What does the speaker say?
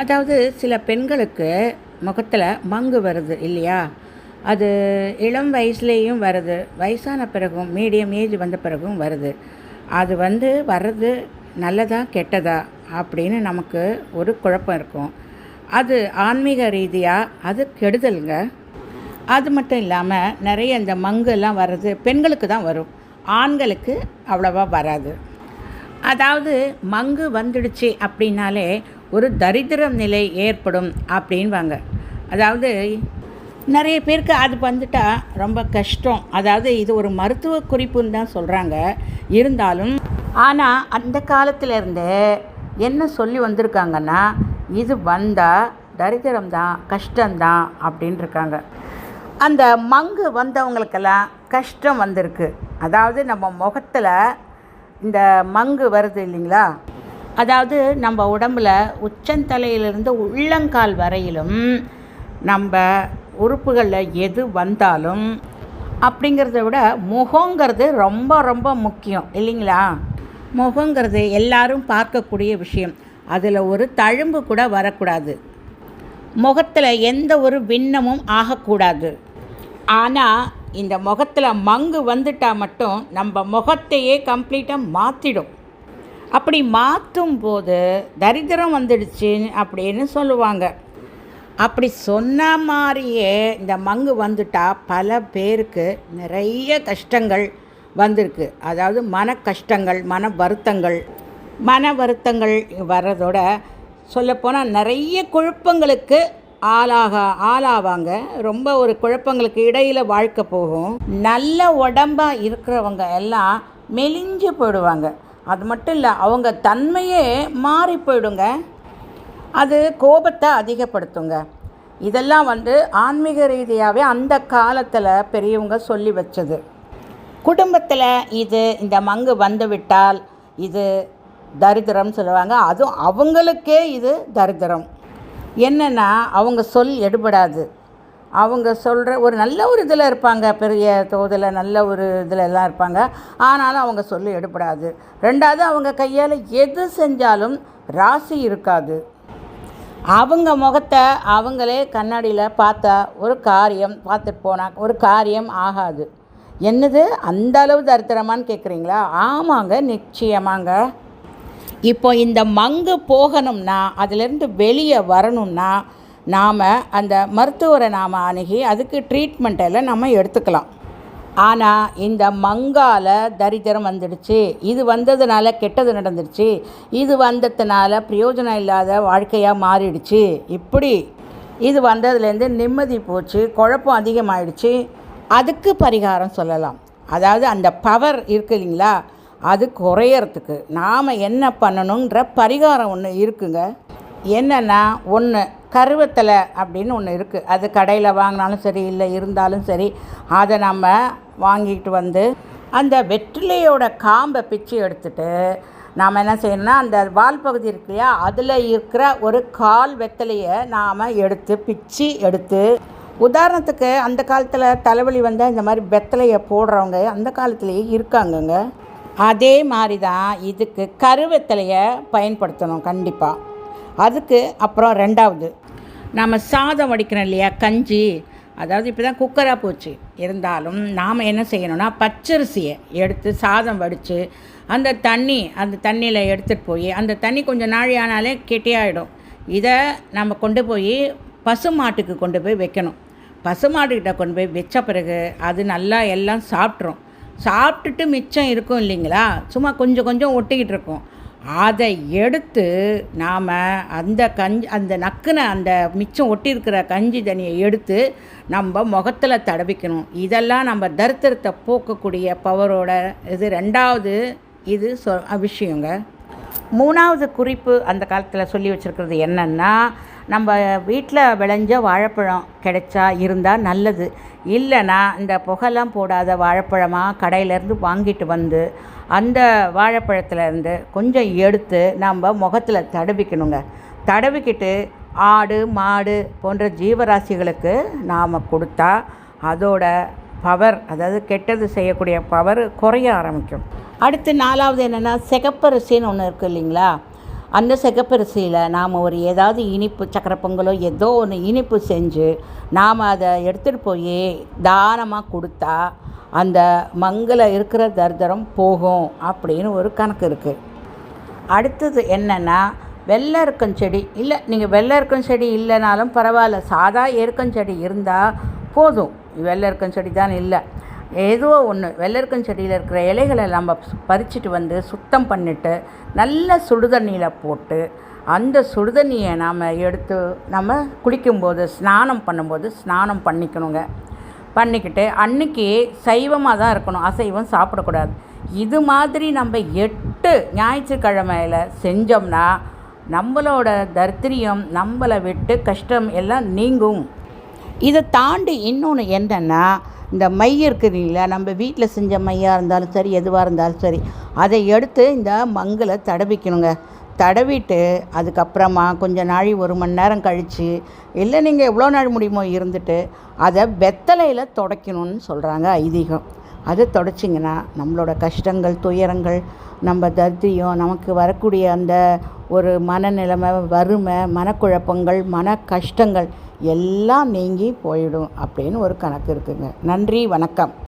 அதாவது சில பெண்களுக்கு முகத்தில் மங்கு வருது இல்லையா? அது இளம் வயசுலேயும் வருது. வயசான பிறகும் மீடியம் ஏஜ் வந்த பிறகும் வருது. அது வந்து வர்றது நல்லதா கெட்டதா அப்படின்னு நமக்கு ஒரு குழப்பம் இருக்கும். அது ஆன்மீக ரீதியாக அது கெடுதலுங்க. அது மட்டும் இல்லாமல் நிறைய இந்த மங்கு எல்லாம் வர்றது பெண்களுக்கு தான் வரும். ஆண்களுக்கு அவ்வளோவா வராது. அதாவது மங்கு வந்துடுச்சு அப்படின்னாலே ஒரு தரித்திரம் நிலை ஏற்படும் அப்படின்வாங்க. அதாவது நிறைய பேருக்கு அது வந்துட்டால் ரொம்ப கஷ்டம். அதாவது இது ஒரு மருத்துவ குறிப்புன்னு தான் சொல்கிறாங்க இருந்தாலும் ஆனால் அந்த காலத்திலேருந்து என்ன சொல்லி வந்திருக்காங்கன்னா இது வந்தால் தரித்திரம் தான் கஷ்டம்தான் அப்படின்ட்டு இருக்காங்க அந்த மங்கு வந்தவங்களுக்கெல்லாம் கஷ்டம் வந்திருக்கு. அதாவது நம்ம முகத்தில் இந்த மங்கு வருது இல்லைங்களா? அதாவது நம்ம உடம்புல உச்சந்தலையிலிருந்து உள்ளங்கால் வரையிலும் நம்ம உறுப்புகளில் எது வந்தாலும் அப்படிங்கிறத விட முகங்கிறது ரொம்ப ரொம்ப முக்கியம். இல்லைங்களா? முகங்கிறது எல்லாரும் பார்க்கக்கூடிய விஷயம். அதில் ஒரு தழும்பு கூட வரக்கூடாது. முகத்தில் எந்த ஒரு விண்ணமும் ஆகக்கூடாது. ஆனால் இந்த முகத்தில் மங்கு வந்துட்டால் மட்டும் நம்ம முகத்தையே கம்ப்ளீட்டாக மாற்றிடும் அப்படி மாற்றும் போது தரித்திரம் வந்துடுச்சு அப்படின்னு சொல்லுவாங்க. அப்படி சொன்ன மாதிரியே இந்த மங்கு வந்துட்டால் பல பேருக்கு நிறைய கஷ்டங்கள் வந்திருக்கு. அதாவது மன கஷ்டங்கள் மன வருத்தங்கள் மன வருத்தங்கள் வர்றதோட சொல்லப்போனால் நிறைய குழப்பங்களுக்கு ஆளாக ஆளாவாங்க. ரொம்ப ஒரு குழப்பங்களுக்கு இடையில் வாழ்க்கை போகும். நல்ல உடம்பாக இருக்கிறவங்க எல்லாம் மெலிஞ்சு போயிடுவாங்க. அது மட்டும் இல்லை அவங்க தன்மையே மாறி போயிடுங்க. அது கோபத்தை அதிகப்படுத்துங்க. இதெல்லாம் வந்து ஆன்மீக ரீதியாகவே அந்த காலத்தில் பெரியவங்க சொல்லி வச்சது. குடும்பத்தில் இது இந்த மங்கு வந்துவிட்டால் இது தரித்திரம் சொல்லுவாங்க. அதுவும் அவங்களுக்கே இது தரித்திரம். என்னென்னா அவங்க சொல் எடுபடாது. அவங்க சொல்கிற ஒரு நல்ல ஒரு இதில் இருப்பாங்க. பெரிய தோதில் நல்ல ஒரு இதில் எல்லாம் இருப்பாங்க. ஆனாலும் அவங்க சொல்லி எடுப்படாது ரெண்டாவது அவங்க கையால் எது செஞ்சாலும் ராசி இருக்காது. அவங்க முகத்தை அவங்களே கண்ணாடியில் பார்த்தா ஒரு காரியம் பார்த்துட்டு போனால் ஒரு காரியம் ஆகாது. என்னது? அந்த அளவு தரித்திரமான்னு கேட்குறீங்களா ஆமாங்க நிச்சயமாங்க. இப்போ இந்த மங்கு போகணும்னா அதிலிருந்து வெளியே வரணும்னா நாம் அந்த மருத்துவரை நாம் அணுகி அதுக்கு ட்ரீட்மெண்ட் எல்லாம் நம்ம எடுத்துக்கலாம். ஆனால் இந்த மங்கால தரித்திரம் வந்துடுச்சு. இது வந்ததுனால கெட்டது நடந்துடுச்சு. இது வந்ததுனால பிரயோஜனம் இல்லாத வாழ்க்கையாக மாறிடுச்சு. இப்படி இது வந்ததுலேருந்து நிம்மதி போச்சு குழப்பம் அதிகமாகிடுச்சு அதுக்கு பரிகாரம் சொல்லலாம். அதாவது அந்த பவர் இருக்கு இல்லைங்களா? அது குறையறதுக்கு. நாம் என்ன பண்ணணுன்ற பரிகாரம் ஒன்று இருக்குங்க. என்னென்னா ஒன்று கருவத்தலை அப்படின்னு ஒன்று இருக்குது அது கடையில் வாங்கினாலும் சரி இல்லை இருந்தாலும் சரி அதை நம்ம வாங்கிட்டு வந்து அந்த வெற்றிலையோட காம்பை பிச்சு எடுத்துட்டு நாம் என்ன செய்யணும்னா அந்த வால் பகுதி இருக்கு இல்லையா அதில் இருக்கிற ஒரு கால் வெத்தலையை நாம் எடுத்து பிச்சு எடுத்து உதாரணத்துக்கு அந்த காலத்தில் தலைவலி வந்தால் இந்த மாதிரி வெத்தலையை போடுறவங்க அந்த காலத்துலேயே இருக்காங்கங்க. அதே மாதிரி தான் இதுக்கு கருவெத்தலையை பயன்படுத்தணும் கண்டிப்பாக அதுக்கு அப்புறம் ரெண்டாவது நாம் சாதம் வடிக்கிறோம் இல்லையா கஞ்சி. அதாவது இப்போ தான் குக்கராக போச்சு. இருந்தாலும் நாம் என்ன செய்யணும்னா பச்சரிசியை எடுத்து சாதம் வடித்து அந்த தண்ணி அந்த தண்ணியில் எடுத்துகிட்டு போய் அந்த தண்ணி கொஞ்சம் நாழி ஆனாலே கெட்டியாயிடும். இதை நம்ம கொண்டு போய் பசுமாட்டுக்கு கொண்டு போய் வைக்கணும். பசுமாட்டுக்கிட்ட கொண்டு போய் வச்ச பிறகு அது நல்லா எல்லாம் சாப்பிட்ரும் சாப்பிட்டுட்டு மிச்சம் இருக்கும் இல்லைங்களா? சும்மா கொஞ்சம் கொஞ்சம் ஒட்டிக்கிட்டு இருக்கும். அதை எடுத்து நாம் அந்த கஞ்சி அந்த நக்குன அந்த மிச்சம் ஒட்டியிருக்கிற கஞ்சி தண்ணியை எடுத்து நம்ம முகத்தில் தடவிக்கணும். இதெல்லாம் நம்ம தரித்திரத்தை போக்கக்கூடிய பவரோட இது ரெண்டாவது இது சொ விஷயங்க. மூணாவது குறிப்பு அந்த காலத்தில் சொல்லி வச்சுருக்கிறது என்னென்னா நம்ம வீட்டில் விளைஞ்ச வாழைப்பழம் கிடைச்சா இருந்தால் நல்லது. இல்லைன்னா இந்த புகைலாம் போடாத வாழைப்பழமாக கடையிலேருந்து வாங்கிட்டு வந்து அந்த வாழைப்பழத்துலேருந்து கொஞ்சம் எடுத்து நம்ம முகத்தில் தடவிக்கணுங்க. தடவிக்கிட்டு ஆடு மாடு போன்ற ஜீவராசிகளுக்கு நாம் கொடுத்தா அதோட பவர் அதாவது கெட்டது செய்யக்கூடிய பவர் குறைய ஆரம்பிக்கும். அடுத்து நாலாவது என்னென்னா சிகப்பரிசின்னு ஒன்று இருக்குது இல்லைங்களா? அந்த சிகப்பரிசியில் நாம் ஒரு ஏதாவது இனிப்பு சக்கரை பொங்கலோ ஏதோ ஒன்று இனிப்பு செஞ்சு நாம் அதை எடுத்துகிட்டு போய் தானமாக கொடுத்தா அந்த மங்கில் இருக்கிற தர்தரம் போகும் அப்படின்னு ஒரு கணக்கு இருக்குது அடுத்தது என்னென்னா வெள்ளை செடி. இல்லை நீங்கள் வெள்ளை செடி இல்லைனாலும் பரவாயில்ல. சாதா எருக்கஞ்செடி இருந்தால் போதும். வெள்ளை செடி தான் இல்லை. ஏதோ ஒன்று வெள்ளை செடியில் இருக்கிற இலைகளை நம்ம பறிச்சுட்டு வந்து சுத்தம் பண்ணிவிட்டு நல்ல சுடுதண்ணியில் போட்டு அந்த சுடுதண்ணியை நாம் எடுத்து நம்ம குளிக்கும்போது ஸ்நானம் பண்ணும்போது ஸ்நானம் பண்ணிக்கணுங்க. பண்ணிக்கிட்டு அன்னைக்கு சைவமாக தான் இருக்கணும். அசைவம் சாப்பிடக்கூடாது. இது மாதிரி நம்ம எட்டு ஞாயிற்றுக்கிழமையில் செஞ்சோம்னா நம்மளோட தரித்திரியம் நம்மளை விட்டு கஷ்டம் எல்லாம் நீங்கும். இதை தாண்டி இன்னொன்று என்னென்னா இந்த மை இருக்குதுங்களா நம்ம வீட்டில் செஞ்ச மையாக இருந்தாலும் சரி எதுவாக இருந்தாலும் சரி அதை எடுத்து இந்த மங்களை தடவிக்கணுங்க. தடவிட்டு அதுக்கப்புறமா கொஞ்சம் நாழி ஒரு மணி நேரம் கழித்து இல்லை நீங்கள் எவ்வளோ நாள் முடியுமோ இருந்துட்டு அதை வெத்தலையில் தொடக்கணும்னு சொல்கிறாங்க ஐதீகம். அதை தொடச்சிங்கன்னா நம்மளோட கஷ்டங்கள் துயரங்கள் நம்ம தரித்திரியம் நமக்கு வரக்கூடிய அந்த ஒரு மனநிலைமை வறுமை மனக்குழப்பங்கள் மன கஷ்டங்கள் எல்லாம் நீங்கி போயிடும் அப்படின்னு ஒரு கணக்கு இருக்குங்க. நன்றி வணக்கம்.